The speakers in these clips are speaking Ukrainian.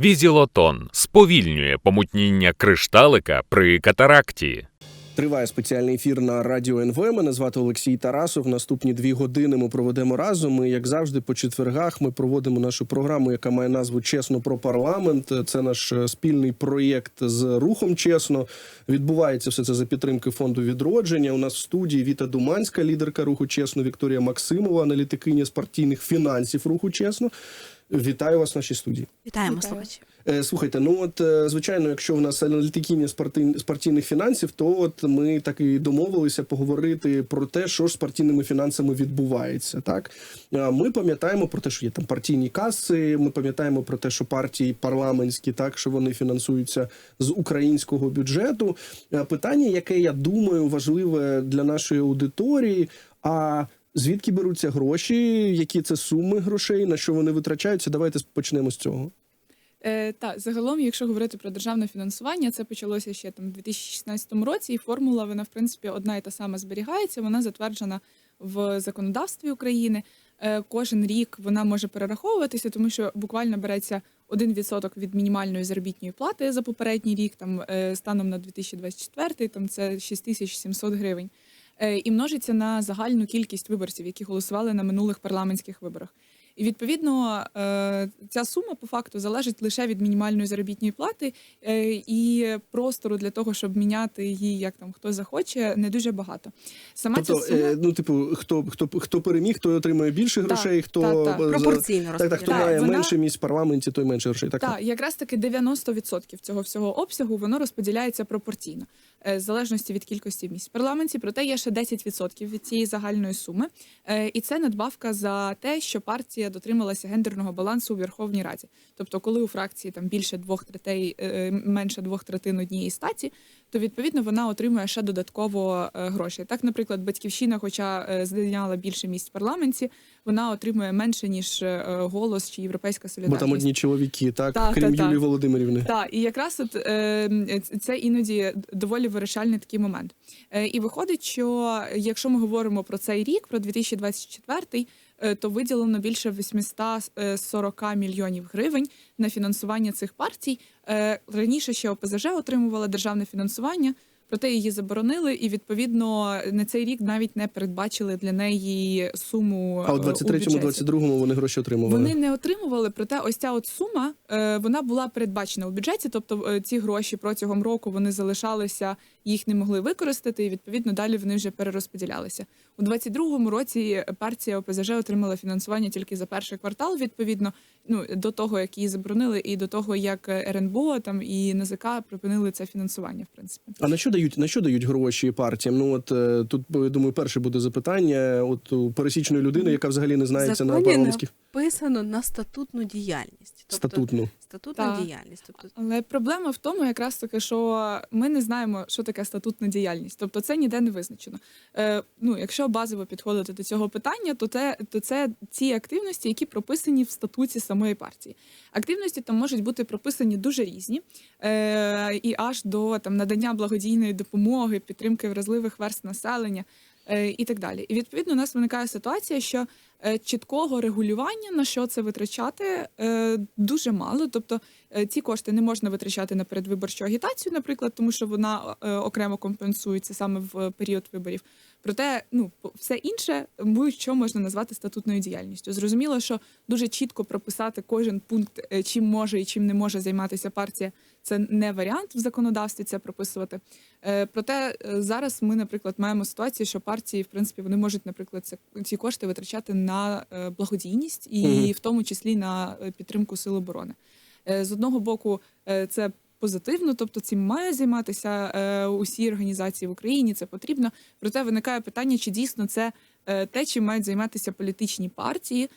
Візілотон сповільнює помутніння кришталика при катаракті. Триває спеціальний ефір на радіо НВ. Мене звати Олексій Тарасов. Наступні дві години ми проведемо разом. І як завжди, по четвергах ми проводимо нашу програму, яка має назву Чесно про парламент. Це наш е, спільний проєкт з рухом чесно. Відбувається все це за підтримки фонду відродження. У нас в студії Віта Думанська, лідерка руху чесно, Вікторія Максимова, аналітикиня з партійних фінансів руху чесно. Вітаю вас в нашій студії. Вітаємо слухачі. Е, Слухайте, ну от е, звичайно, якщо в нас аналітикиня з партійних фінансів, то от ми так і домовилися поговорити про те, що ж з партійними фінансами відбувається. Так ми пам'ятаємо про те, що є там партійні каси. Ми пам'ятаємо про те, що партії парламентські, так що вони фінансуються з українського бюджету. Е, Питання, яке я думаю, важливе для нашої аудиторії. А звідки беруться гроші? Які це суми грошей? На що вони витрачаються? Давайте почнемо з цього. Е, так, загалом, якщо говорити про державне фінансування, це почалося ще там в 2016 році, і формула вона в принципі одна і та сама зберігається. Вона затверджена в законодавстві України. Е, кожен рік вона може перераховуватися, тому що буквально береться 1% від мінімальної заробітної плати за попередній рік, там е, станом на 2024, там це 6700 гривень. Е, і множиться на загальну кількість виборців, які голосували на минулих парламентських виборах. І відповідно е, ця сума по факту залежить лише від мінімальної заробітної плати, е, і простору для того, щоб міняти її, як там хто захоче, не дуже багато. Сама Тобто, ця сума ну, типу, хто, хто, хто переміг, той отримує більше Так, грошей, хто так, так. е, за- Пропорційно так, так, хто розподіляється. має вона- менше місць в парламенті, той менше грошей. Так, Так, якраз таки 90% цього всього обсягу воно розподіляється пропорційно, в залежності від кількості місць в парламенті. Проте є ще 10% від цієї загальної суми, Е, і це надбавка за те, що партія дотрималася гендерного балансу у Верховній Раді. Тобто, коли у фракції там більше двох третей, е, менше двох третин однієї статі, то відповідно вона отримує ще додатково е, гроші. Так, наприклад, батьківщина, хоча е, зайняла більше місць в парламенті, вона отримує менше ніж е, голос чи європейська Бо солідарність. там одні чоловіки, так, Так, крім так. Юлії Володимирівни. Так, і якраз от це іноді доволі вирішальний такий момент. І виходить, що якщо ми говоримо про цей рік, про 2024, е, то виділено більше 840 мільйонів гривень на фінансування цих партій. Е, раніше ще ОПЗЖ отримувала державне фінансування. Проте її заборонили, і відповідно на цей рік навіть не передбачили для неї суму. А у е, бюджеті. 23-му, 22-му вони гроші отримували. Вони не отримували, проте ось ця от сума е, вона була передбачена у бюджеті. Тобто е, ці гроші протягом року вони залишалися, їх не могли використати, і відповідно далі вони вже перерозподілялися. У 22-му році партія ОПЗЖ отримала фінансування тільки за перший квартал. Відповідно, ну до того як її заборонили, і до того як РНБО там і НЗК припинили це фінансування. В принципі, А на що дають на що дають гроші партіям? Ну от е, тут я думаю, перше буде запитання. От у пересічної людини, яка взагалі не знається на Законі парламентських написано на статутну діяльність. Тобто, статутну. Статутна Так. діяльність. Тобто, Але проблема в тому, якраз таки, що ми не знаємо, що таке статутна діяльність. Тобто це ніде не визначено. Е, ну, якщо базово підходити до цього питання, то це, то це ті активності, які прописані в статуті самої партії. Активності там можуть бути прописані дуже різні, е, і аж до там надання благодійної допомоги, підтримки вразливих верст населення. е, І так далі, і відповідно у нас виникає ситуація, що чіткого регулювання на що це витрачати е, дуже мало. Тобто е, ці кошти не можна витрачати на передвиборчу агітацію, наприклад, тому що вона е, окремо компенсується саме в період виборів. Проте, ну все інше будь-що можна назвати статутною діяльністю. Зрозуміло, що дуже чітко прописати кожен пункт, е, чим може і чим не може займатися партія. Це не варіант в законодавстві це прописувати. Е, Проте е, зараз ми, наприклад, маємо ситуацію, що партії, в принципі, вони можуть, наприклад, це ці кошти витрачати на е, благодійність і Мгм. в тому числі на е, підтримку сил оборони. Е, З одного боку, це позитивно, тобто цим має займатися усі організації в Україні. Це потрібно. Проте виникає питання, чи дійсно це те, чим мають займатися політичні партії,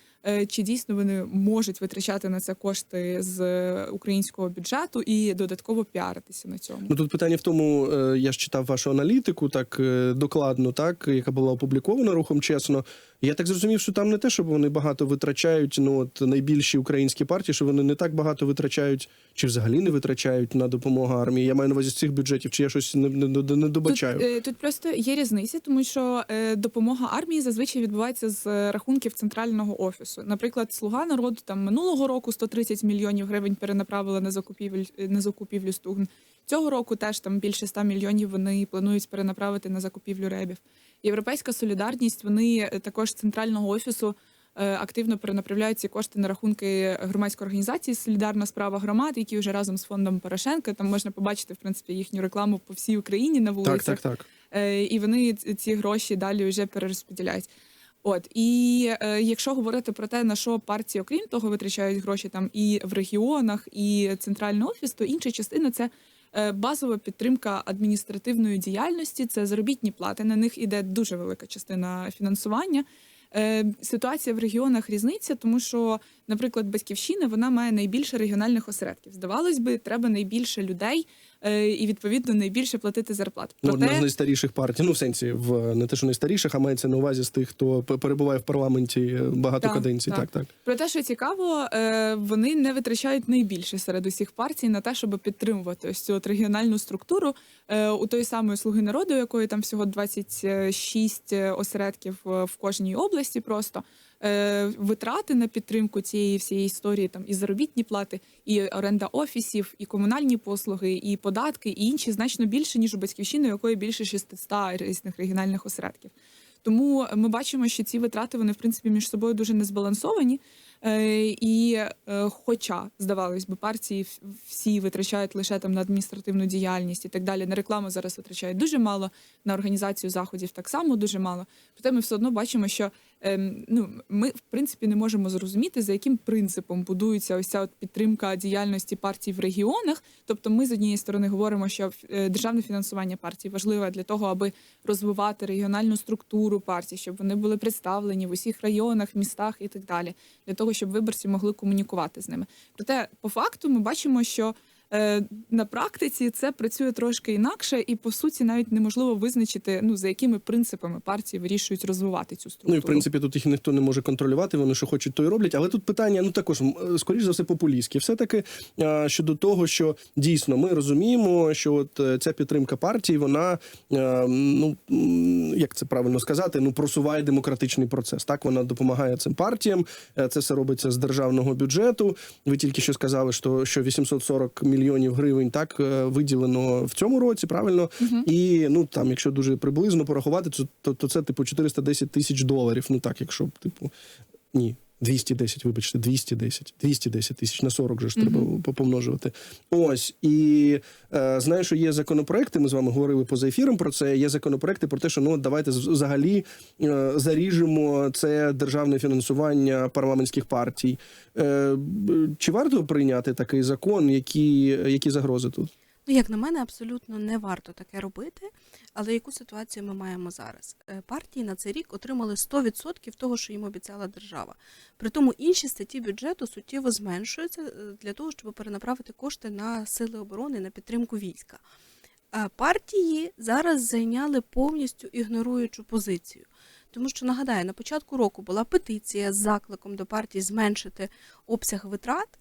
чи дійсно вони можуть витрачати на це кошти з е, українського бюджету і додатково піаритися на цьому. Ну тут питання в тому, е, я ж читав вашу аналітику, так е, докладно, так яка була опублікована рухом чесно. Я так зрозумів, що там не те, щоб вони багато витрачають. Ну от найбільші українські партії, що вони не так багато витрачають, чи взагалі не витрачають на допомогу армії. Я маю на увазі з цих бюджетів, чи я щось не, не, не, не добачаю. Тут, е, тут просто є різниця, тому що е, допомога армії зазвичай відбувається з е, рахунків центрального офісу. Ресурсу. Наприклад, слуга народу там минулого року 130 мільйонів гривень перенаправили на закупівель на закупівлю стугн. Цього року теж там більше 100 мільйонів вони планують перенаправити на закупівлю ребів. Європейська солідарність вони е, також з центрального офісу е, активно перенаправляють ці кошти на рахунки громадської організації Солідарна справа громад, які вже разом з фондом Порошенка. Там можна побачити в принципі їхню рекламу по всій Україні на вулицях. Так, так, так. Е, і вони ці гроші далі вже перерозподіляють. От і е, якщо говорити про те, на що партії, окрім того, витрачають гроші там і в регіонах, і центральний офіс, то інша частина це е, базова підтримка адміністративної діяльності, це заробітні плати. На них іде дуже велика частина фінансування. Е, Ситуація в регіонах різниця, тому що, наприклад, батьківщина вона має найбільше регіональних осередків. Здавалось би, треба найбільше людей і відповідно найбільше платити зарплат. Ну, одна з найстаріших партій. Ну, в сенсі, в не те, що найстаріших, а мається на увазі з тих, хто перебуває в парламенті е, багато Так, каденцій. Так, так. так. Про те, що цікаво, е, вони не витрачають найбільше серед усіх партій на те, щоб підтримувати ось цю от регіональну структуру Е, у тої самої слуги народу, якої там всього 26 осередків е, в кожній області. Просто е, витрати на підтримку цієї всієї історії, там і заробітні плати, і оренда офісів, і комунальні послуги, і податки, і інші значно більше ніж у батьківщини, якої більше 600 різних регіональних осередків. Тому ми бачимо, що ці витрати вони в принципі між собою дуже незбалансовані. Е, І, е, хоча здавалось би, партії всі витрачають лише там на адміністративну діяльність і так далі. На рекламу зараз витрачають дуже мало, на організацію заходів так само дуже мало. Проте ми все одно бачимо, що ем, ну ми в принципі не можемо зрозуміти, за яким принципом будується ось ця от підтримка діяльності партій в регіонах. Тобто, ми з однієї сторони говоримо, що е, державне фінансування партій важливе для того, аби розвивати регіональну структуру партій, щоб вони були представлені в усіх районах, містах і так далі, для того, щоб виборці могли комунікувати з ними. Проте, по факту, ми бачимо, що на практиці це працює трошки інакше, і по суті навіть неможливо визначити, ну за якими принципами партії вирішують розвивати цю структуру. Ну і в принципі тут їх ніхто не може контролювати. Вони що хочуть, то й роблять. Але тут питання, ну також е, скоріш за все, популістське. Все таки щодо того, що дійсно ми розуміємо, що от е, ця підтримка партії, вона е, ну як це правильно сказати, ну просуває демократичний процес. Так вона допомагає цим партіям. Е, Це все робиться з державного бюджету. Ви тільки що сказали, що, що 840 мільйонів гривень так е, виділено в цьому році, правильно? І ну там, якщо дуже приблизно порахувати, то, то, то це типу 410 тисяч доларів. Ну так, якщо типу, ні. 210, вибачте, 210. 210 тисяч на 40 же ж треба помножувати. Ось і е, знаю, що є законопроекти. Ми з вами говорили поза ефіром про це. Є законопроекти про те, що ну давайте взагалі е, заріжемо це державне фінансування парламентських партій. Е, чи варто прийняти такий закон? Які, які загрози тут? Ну, як на мене, абсолютно не варто таке робити. Але яку ситуацію ми маємо зараз? Е, Партії на цей рік отримали 100% того, що їм обіцяла держава. При тому інші статті бюджету суттєво зменшуються е, для того, щоб перенаправити кошти на сили оборони на підтримку війська. Партії зараз зайняли повністю ігноруючу позицію. Тому що нагадаю, на початку року була петиція з закликом до партій зменшити обсяг витрат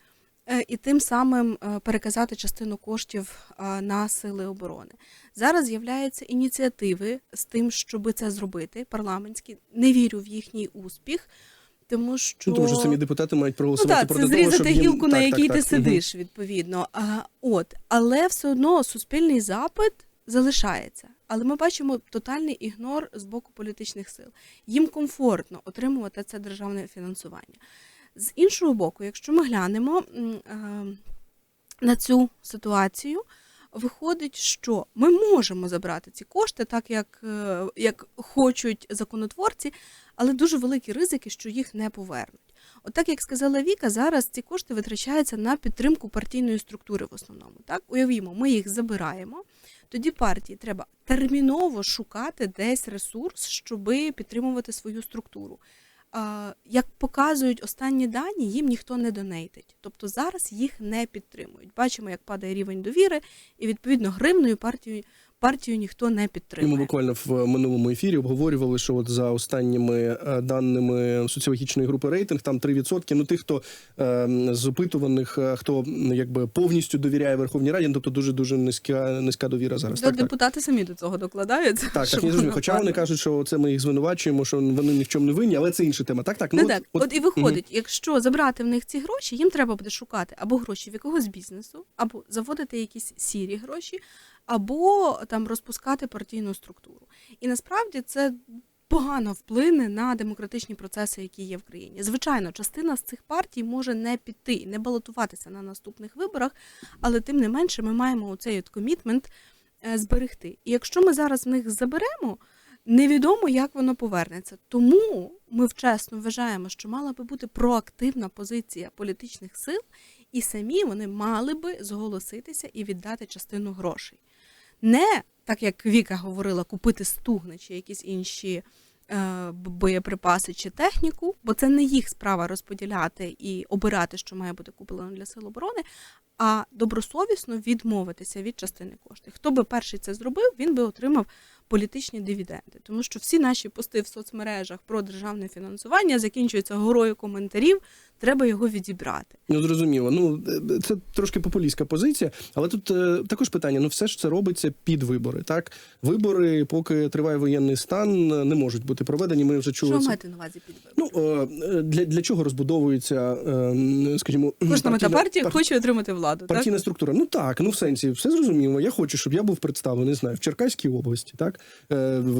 і тим самим е, переказати частину коштів е, на сили оборони. Зараз з'являються ініціативи з тим, щоб це зробити, парламентські. Не вірю в їхній успіх, тому що Ну, тому що самі депутати мають Ну так, проти це того, щоб зрізати їм... гілку, на Так, якій так, ти так. Сидиш, відповідно. А, от, але все одно суспільний запит залишається. Але ми бачимо тотальний ігнор з боку політичних сил. Їм комфортно отримувати це державне фінансування. З іншого боку, якщо ми глянемо е, на цю ситуацію, виходить, що ми можемо забрати ці кошти, так як, е, як хочуть законотворці, але дуже великі ризики, що їх не повернуть. От так як сказала Віка, зараз ці кошти витрачаються на підтримку партійної структури в основному. Так, уявімо, ми їх забираємо. Тоді партії треба терміново шукати десь ресурс, щоб підтримувати свою структуру. Як показують останні дані, їм ніхто не донейтить. Тобто зараз їх не підтримують. Бачимо, як падає рівень довіри, і відповідно гривною партії партію ніхто не І Ми підтримує. буквально в минулому ефірі обговорювали, що от за останніми е, даними соціологічної групи рейтинг, там 3%, ну тих, хто е, з опитуваних, е, хто якби повністю довіряє Верховній Раді, ну, тобто дуже дуже низька низька довіра зараз. Та Так, так. депутати самі до цього докладаються. Так, так, я Хоча вони кажуть, що це ми їх звинувачуємо, що вони ні в чому не винні, але це інша тема. Так, так. Ну, от- так, от, і виходить, якщо забрати в них ці гроші, їм треба буде шукати або гроші в якогось бізнесу, або заводити якісь сірі гроші, або там розпускати партійну структуру. І насправді це погано вплине на демократичні процеси, які є в країні. Звичайно, частина з цих партій може не піти, не балотуватися на наступних виборах, але тим не менше ми маємо оцей от комітмент е, зберегти. І якщо ми зараз в них заберемо, невідомо, як воно повернеться. Тому ми вчасно вважаємо, що мала би бути проактивна позиція політичних сил, і самі вони мали би зголоситися і віддати частину грошей. Не так як Віка говорила, купити стугни чи якісь інші е, боєприпаси чи техніку, бо це не їх справа розподіляти і обирати, що має бути куплено для сил оборони, а добросовісно відмовитися від частини коштів. Хто би перший це зробив, він би отримав політичні дивіденди, тому що всі наші пости в соцмережах про державне фінансування закінчуються горою коментарів. Треба його відібрати. Ну зрозуміло. Ну це трошки популістська позиція, але тут е, також питання: ну все ж це робиться під вибори. Так, вибори, поки триває воєнний стан, не можуть бути проведені. Ми вже чули Що це. маєте на увазі під вибори? Ну е, для, для чого розбудовується, е, скажімо, Кожна мета партійна- партії пар- хоче отримати владу. Так? Партійна структура. Ну так, ну в сенсі, все зрозуміло. Я хочу, щоб я був представлений, не знаю, в Черкаській області, так е, в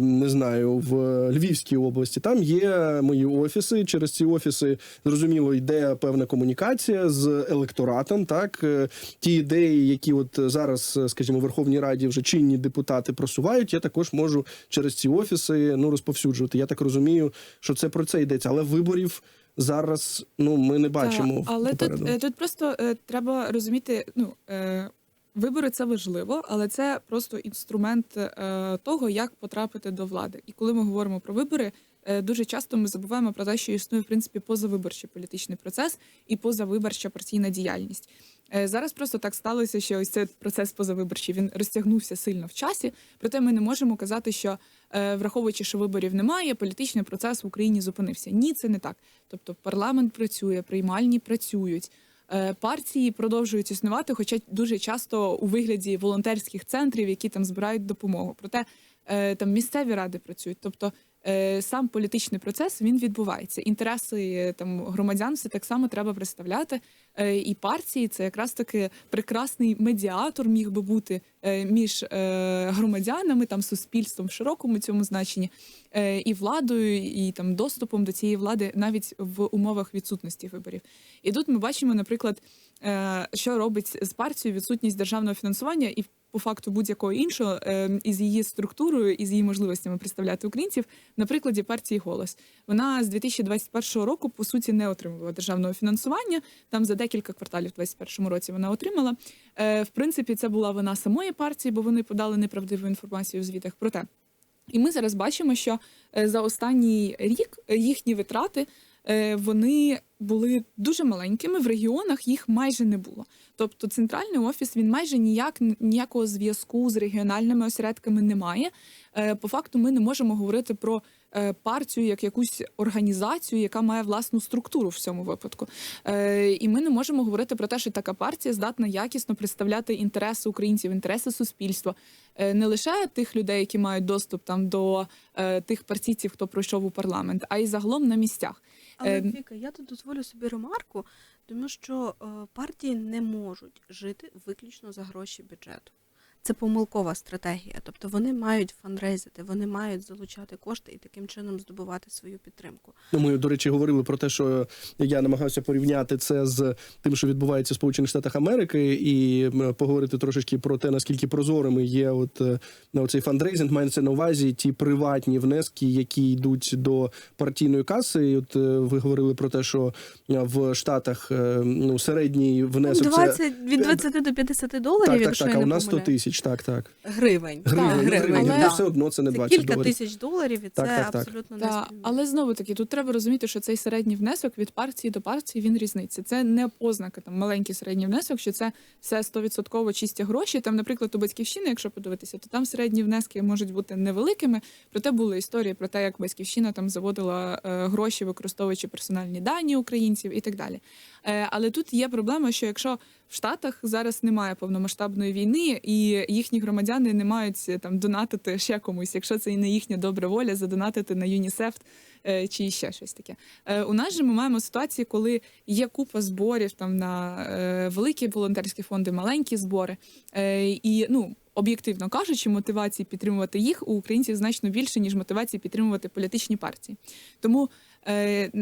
не знаю, в Львівській області. Там є мої офіси. Через ці офіси зрозуміло йде певна комунікація з електоратом. Так Е, ті ідеї, які от зараз, е, скажімо, в Верховній Раді вже чинні депутати просувають, я також можу через ці офіси ну розповсюджувати. Я так розумію, що це про це йдеться, але виборів. Зараз ну ми не бачимо. Та, але тут, попереду. е, тут просто е, треба розуміти, ну е, вибори це важливо, але це просто інструмент е, того, як потрапити до влади. І коли ми говоримо про вибори, е, дуже часто ми забуваємо про те, що існує в принципі позавиборчий політичний процес і позавиборча партійна діяльність. Е, Зараз просто так сталося, що ось цей процес позавиборчий він розтягнувся сильно в часі. Проте ми не можемо казати, що враховуючи, що виборів немає, політичний процес в Україні зупинився. Ні, це не так. Тобто парламент працює, приймальні працюють. Е, Партії продовжують існувати, хоча дуже часто у вигляді волонтерських центрів, які там збирають допомогу. Проте е, там місцеві ради працюють. Тобто е, сам політичний процес він відбувається. Інтереси там громадян все так само треба представляти. Е, І партії це якраз таки прекрасний медіатор міг би бути е, між е, громадянами, там суспільством в широкому цьому значенні, і владою, і там доступом до цієї влади навіть в умовах відсутності виборів. І тут ми бачимо, наприклад, що робить з партією відсутність державного фінансування і по факту будь-якого іншого із її структурою і з її можливостями представляти українців на прикладі партії голос. Вона з 2021 року по суті не отримувала державного фінансування. Там за декілька кварталів в 2021 році вона отримала. Е, В принципі, це була вина самої партії, бо вони подали неправдиву інформацію в звітах. про те. і ми зараз бачимо, що е, за останній рік е, їхні витрати вони були дуже маленькими. В регіонах їх майже не було. Тобто, центральний офіс він майже ніяк ніякого зв'язку з регіональними осередками не має. Е, По факту, ми не можемо говорити про е, партію як якусь організацію, яка має власну структуру в цьому випадку. Е, І ми не можемо говорити про те, що така партія здатна якісно представляти інтереси українців, інтереси суспільства, Е, не лише тих людей, які мають доступ там до е, тих партійців, хто пройшов у парламент, а й загалом на місцях. Але Е, Віка, я тут дозволю собі ремарку, тому що е, партії не можуть жити виключно за гроші бюджету. Це помилкова стратегія. Тобто вони мають фандрейзити, вони мають залучати кошти і таким чином здобувати свою підтримку. Ну, ми, до речі, говорили про те, що я намагався порівняти це з тим, що відбувається в Сполучених Штатах Америки, і поговорити трошечки про те, наскільки прозорими є от е, на цей фандрейзинг. Мається на увазі ті приватні внески, які йдуть до партійної каси. І от е, ви говорили про те, що е, в Штатах ну середній внесок це від 20 до 50 доларів, так, так, якщо так. я А не у нас 100 тисяч. Тисяч, так, так. гривень. Гривень, Так, ну, гривень, але- але все одно це не Це 20 кілька доларів. тисяч доларів, і це Так, так, так. абсолютно Та, не але знову таки, тут треба розуміти, що цей середній внесок від партії до партії він різниця. Це не познака там маленький середній внесок, що це все 100% чисті гроші. Там, наприклад, у батьківщини, якщо подивитися, то там середні внески можуть бути невеликими. Проте були історії про те, як батьківщина там заводила е, гроші, використовуючи персональні дані українців і так далі. Е, але тут є проблема, що якщо в Штатах зараз немає повномасштабної війни, і їхні громадяни не мають е, там донатити ще комусь, якщо це і не їхня добра воля, задонатити на ЮНІСЕФ е, чи ще щось таке. Е, у нас же ми маємо ситуації, коли є купа зборів там на великі волонтерські фонди, маленькі збори. І ну. Об'єктивно кажучи, мотивації підтримувати їх у українців значно більше, ніж мотивації підтримувати політичні партії. Тому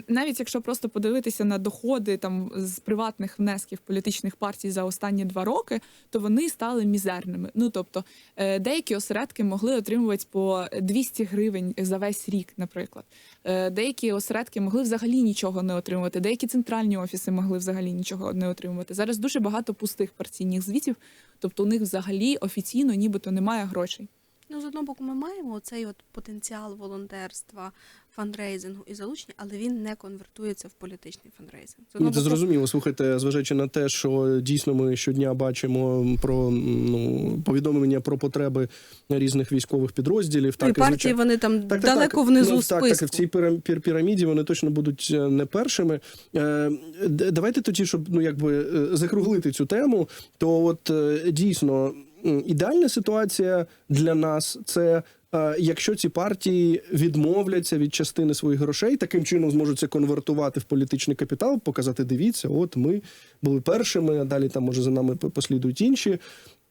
навіть якщо просто подивитися на доходи там з приватних внесків політичних партій за останні два роки, то вони стали мізерними. Ну тобто е, деякі осередки могли отримувати по 200 гривень за весь рік, наприклад. Е, деякі осередки могли взагалі нічого не отримувати. Деякі центральні офіси могли взагалі нічого не отримувати. Зараз дуже багато пустих партійних звітів, тобто у них взагалі офіційно нібито немає грошей. Ну, з одного боку, ми маємо цей от потенціал волонтерства, фандрейзингу і залучення, але він не конвертується в політичний фандрейзинг. Ну, це боку, зрозуміло. Слухайте, зважаючи на те, що дійсно ми щодня бачимо про ну повідомлення про потреби різних військових підрозділів. ну, і і партії звичайно- вони там Так, так, далеко так. внизу ну, списку. Так, так, в цій піра- пір- піраміді вони точно будуть е, не першими. Е, Давайте тоді, щоб ну якби е, закруглити цю тему, то от дійсно ідеальна ситуація для нас це. е, Якщо ці партії відмовляться від частини своїх грошей, таким чином зможуть це конвертувати в політичний капітал, показати, дивіться, от ми були першими, а далі там може за нами послідують інші.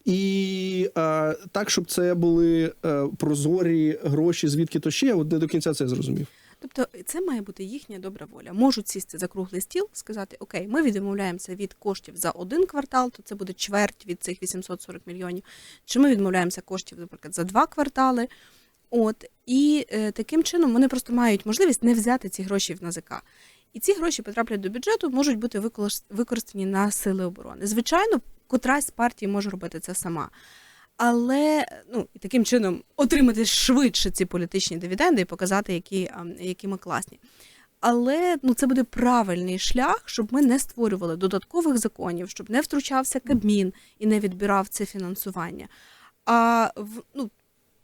І е, так, щоб це були е, прозорі гроші, звідки то ще, от не до кінця це зрозумів. Тобто це має бути їхня добра воля. Можуть сісти за круглий стіл, сказати: Окей, ми відмовляємося від коштів за один квартал, то це буде чверть від цих 840 мільйонів. Чи ми відмовляємося коштів, наприклад, за два квартали. От і е, таким чином вони просто мають можливість не взяти ці гроші в НАЗК. І ці гроші потраплять до бюджету, можуть бути використані на сили оборони. Звичайно, котрась з партій може робити це сама. Але ну і таким чином отримати швидше ці політичні дивіденди і показати, які, які ми класні. Але ну це буде правильний шлях, щоб ми не створювали додаткових законів, щоб не втручався Кабмін і не відбирав це фінансування. А в ну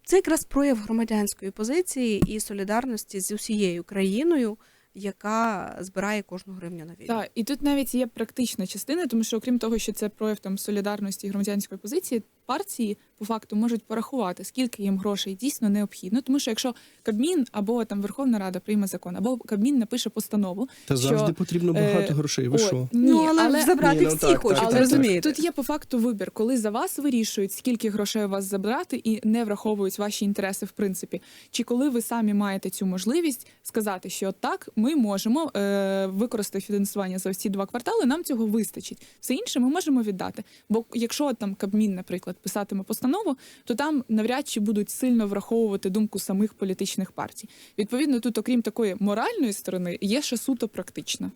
це якраз прояв громадянської позиції і солідарності з усією країною, яка збирає кожну гривню на війну. Так, і тут навіть є практична частина, тому що окрім того, що це прояв там солідарності і громадянської позиції, партії по факту можуть порахувати, скільки їм грошей дійсно необхідно. Тому що якщо Кабмін або там Верховна Рада прийме закон, або Кабмін напише постанову, Та що, завжди потрібно багато е, грошей. Ви що? Ні, ну, але, але забрати Ні, ну, всі так, хочуть, так, розумієте. Тут є по факту вибір, коли за вас вирішують, скільки грошей у вас забрати, і не враховують ваші інтереси, в принципі. Чи коли ви самі маєте цю можливість сказати, що так, ми можемо е, використати фінансування за ці два квартали, нам цього вистачить. Все інше ми можемо віддати. Бо якщо там Кабмін, наприклад, писатиме постанову, то там навряд чи будуть сильно враховувати думку самих політичних партій. Відповідно, тут, окрім такої моральної сторони, є ще суто практична.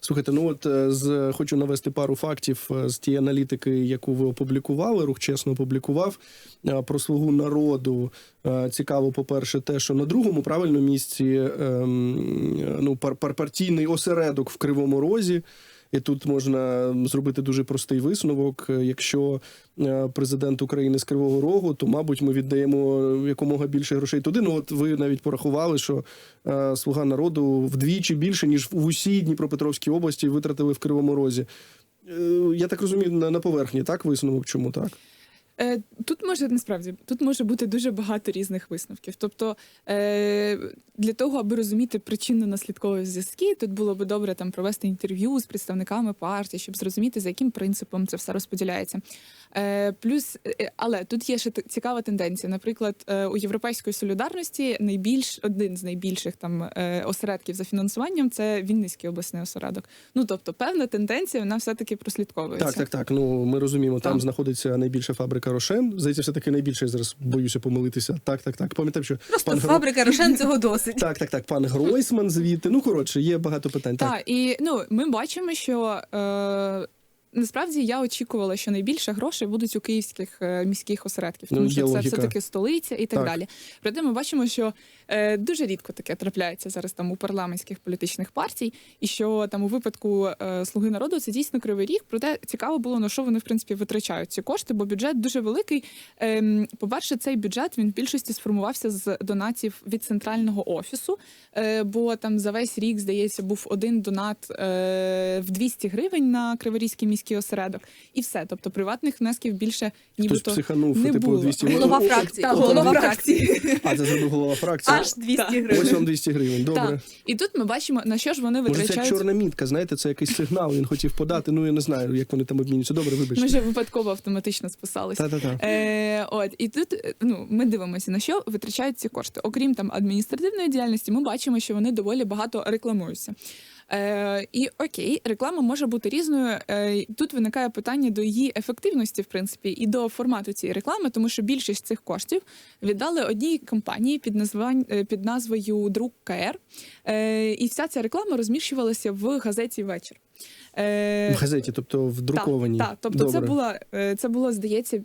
Слухайте, ну от е, з хочу навести пару фактів е, з тієї аналітики, яку ви опублікували. Рух чесно опублікував е, про слугу народу. Цікаво, по-перше, те, що на другому правильному місці ем, ну пар- партійний осередок в Кривому Розі. І тут можна зробити дуже простий висновок. Якщо е, президент України з Кривого Рогу, то мабуть ми віддаємо якомога більше грошей туди. Ну от ви навіть порахували, що е, слуга народу вдвічі більше ніж в усій Дніпропетровській області витратили в Кривому Розі. Е, Я так розумію, на поверхні так висновок. Чому так? Е, Тут може насправді тут може бути дуже багато різних висновків. Тобто е, для того, аби розуміти причинно-наслідкові зв'язки, тут було би добре там провести інтерв'ю з представниками партії, щоб зрозуміти, за яким принципом це все розподіляється. Е, Плюс, е, але тут є ще цікава тенденція. Наприклад, е, у європейської солідарності найбільш один з найбільших там е, осередків за фінансуванням це Вінницький обласний осередок. Ну тобто, певна тенденція вона все таки прослідковується. Так, так, так. Ну ми розуміємо, там Так. знаходиться найбільша фабрика Рошен. Здається, все таки найбільше зараз боюся помилитися. Так, так, так. Пам'ятаю, що Просто пан Гро- фабрика Рошен цього досить. Так, так, так. Пан Гройсман звідти. Ну коротше, є багато питань. Так. Так, і ну ми бачимо, що е, насправді я очікувала, що найбільше грошей будуть у київських е, міських осередків, Ну, тому ну, що це логіка. все таки столиця і так, Так. далі. Проте ми бачимо, що е, дуже рідко таке трапляється зараз там у парламентських політичних партій, і що там у випадку е, Слуги народу це дійсно кривий ріг. Проте цікаво було на що вони в принципі витрачають ці кошти, бо бюджет дуже великий. Ем, по-перше, цей бюджет він в більшості сформувався з донатів від центрального офісу. Е, бо там за весь рік, здається, був один донат е, в 200 гривень на Криворізький міський осередок, і все. Тобто приватних внесків більше Хтось нібито психанув, не типу, було. 200 Голова фракції. Та, голова фракції. А, це зробив голова фракції. Аж 200 гривень. Ось вам 200 гривень, добре. Так. І тут ми бачимо, на що ж вони Може, це витрачають. чорна мітка, знаєте, це якийсь сигнал, він хотів подати, ну я не знаю, як вони там обмінюються. Добре, Ми вибачте. вже випадково автоматично списалися. Та-та-та. Е, от і тут е, ну ми дивимося на що витрачають ці кошти. Окрім там адміністративної діяльності, ми бачимо, що вони доволі багато рекламуються. Е, і окей, реклама може бути різною. Е, тут виникає питання до її ефективності, в принципі, і до формату цієї реклами, тому що більшість цих коштів віддали одній компанії під названь е, під назвою Друк КР. Е, і вся ця реклама розміщувалася в газеті Вечір. Е, В газеті, тобто в друкованій. так, так. тобто це була це було, здається.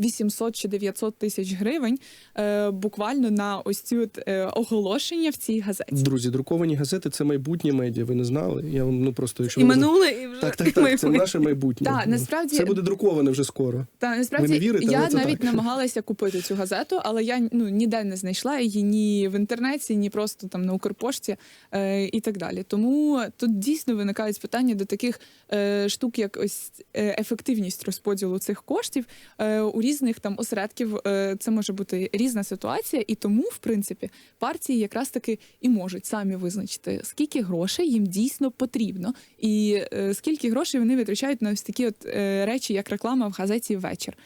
800 чи 900 тисяч гривень е, буквально на ось ці от, е, оголошення в цій газеті. Друзі, друковані газети це майбутнє медіа. Ви не знали? Я вам ну просто якщо І минуле, і вже Так, так, так. Це наше майбутнє. Так, насправді- це буде друковане вже скоро. Та насправді Ви не вірите, я але це навіть так. намагалася купити цю газету, але я ну ніде не знайшла її ні в інтернеті, ні просто там на Укрпошті е, і так далі. Тому тут дійсно виникають питання до таких е, штук, як ось е, ефективність розподілу цих коштів е, у різних там осередків. Е, це може бути різна ситуація, і тому, в принципі, партії якраз таки і можуть самі визначити, скільки грошей їм дійсно потрібно, і е, скільки грошей вони витрачають на ось такі от е, речі, як реклама в газеті вечір.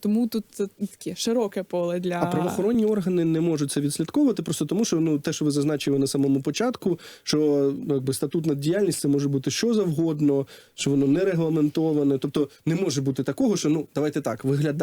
Тому тут таке широке поле для А правоохоронні органи не можуть це відслідковувати, просто тому, що ну те, що ви зазначили на самому початку, що ну, якби статутна діяльність це може бути що завгодно, що воно не регламентоване. Тобто не може бути такого, що ну давайте так виглядає.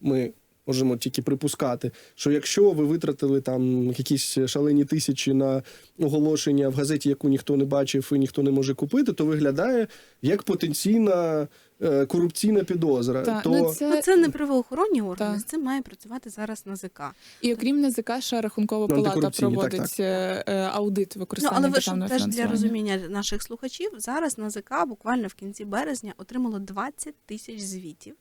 Ми можемо тільки припускати, що якщо ви витратили там якісь шалені тисячі на оголошення в газеті, яку ніхто не бачив і ніхто не може купити, то виглядає як потенційна е, корупційна підозра. Та, то ну, це, Ну, це не правоохоронні органи, Так. з цим має працювати зараз НАЗК. І окрім НАЗК, ще рахункова Ну, палата антикорупційні, так, проводить е, е, аудит Ну, але ви ж теж для розуміння наших слухачів зараз НАЗК буквально в кінці березня отримало 20 тисяч звітів,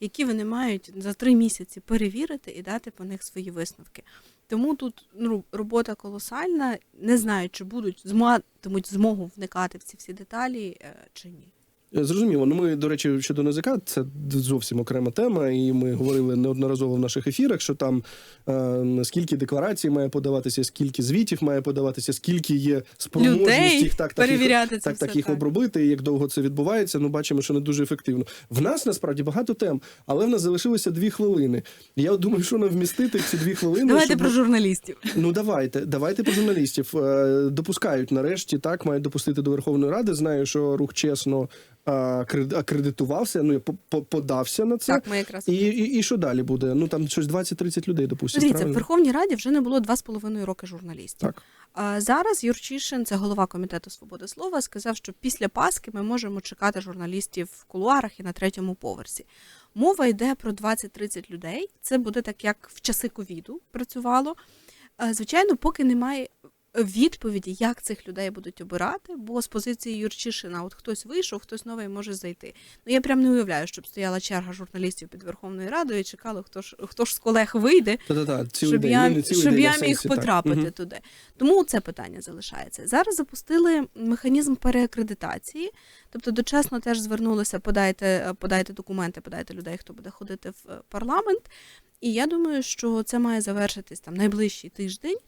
які вони мають за три місяці перевірити і дати по них свої висновки. Тому тут ну, робота колосальна. Не знаю, чи будуть матимуть змогу вникати в ці всі деталі е, чи ні. Зрозуміло. Ну ми, до речі, щодо НАЗК, це зовсім окрема тема, і ми говорили неодноразово в наших ефірах, що там е, скільки декларацій має подаватися, скільки звітів має подаватися, скільки є спроможність їх так, так, їх, це так, все. так їх обробити, і як довго це відбувається. Ну бачимо, що не дуже ефективно. В нас насправді багато тем, але в нас залишилося дві хвилини. Я думаю, що нам вмістити ці дві хвилини. Давайте щоб... про журналістів. Ну давайте, давайте про журналістів. Е, Допускають нарешті, так мають допустити до Верховної Ради. Знаю, що рух чесно акредитувався. Ну я по- по- подався на це. Так, ми якраз І, і, і що далі буде? Ну там щось 20-30 людей допустять. Дивіться, в? Верховній Раді вже не було два з половиною роки журналістів. Так. А зараз Юрчишин, це голова комітету свободи слова, сказав, що після Паски ми можемо чекати журналістів в кулуарах і на третьому поверсі. Мова йде про 20-30 людей. Це буде так, як в часи ковіду працювало. Звичайно, поки немає відповіді, як цих людей будуть обирати, бо з позиції Юрчишина, от хтось вийшов, хтось новий може зайти. Ну я прям не уявляю, щоб стояла черга журналістів під Верховною Радою і чекали, хто ж хто ж з колег вийде, щоб день. я, щоб я міг потрапити туди. Тому це питання залишається. Зараз запустили механізм переакредитації, тобто дочасно теж звернулися, подайте, подайте документи, подайте людей, хто буде ходити в парламент. І я думаю, що це має завершитись там найближчий тиждень,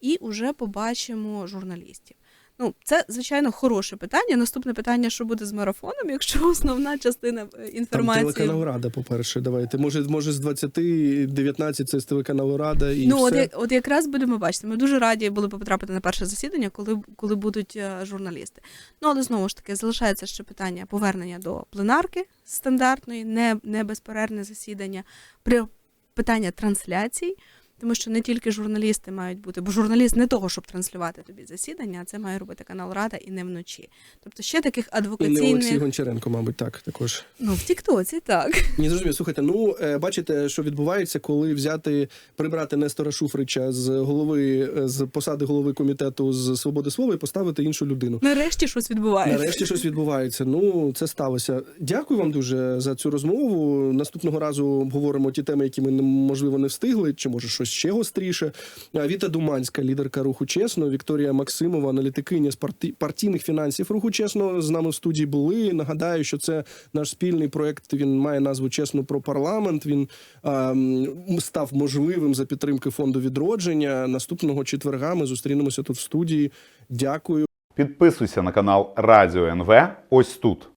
і вже побачимо журналістів. Ну, це звичайно хороше питання. Наступне питання: що буде з марафоном, якщо основна частина е, Там інформації телеканал Рада, по-перше, давайте. Може, може з 20, 19 це з телеканалу Рада і ну, все. от, як- от якраз будемо бачити. Ми дуже раді були потрапити на перше засідання, коли, коли будуть е, журналісти. Ну, але знову ж таки, залишається ще питання повернення до пленарки стандартної, не, не безперервне засідання, при питання трансляцій. Тому що не тільки журналісти мають бути, бо журналіст не того, щоб транслювати тобі засідання, а це має робити канал Рада і не вночі. Тобто ще таких І не Олексій Гончаренко, мабуть, так також. ну в Тіктоці, так. Ні, зрозумів. Слухайте, ну е, бачите, що відбувається, коли взяти прибрати Нестора Шуфрича з голови е, з посади голови комітету з свободи слова і поставити іншу людину. Нарешті щось відбувається. Нарешті щось відбувається. Ну це сталося. Дякую вам дуже за цю розмову. Наступного разу обговоримо ті теми, які ми можливо не встигли, чи може щось ще гостріше. Віта Думанська, лідерка руху чесно, Вікторія Максимова, аналітикиня з парті- партійних фінансів руху чесно з нами в студії були. Нагадаю, що це наш спільний проект. Він має назву Чесно про парламент. Він а, став можливим за підтримки фонду відродження. Наступного четверга ми зустрінемося тут в студії. Дякую. Підписуйся на канал Радіо НВ ось тут.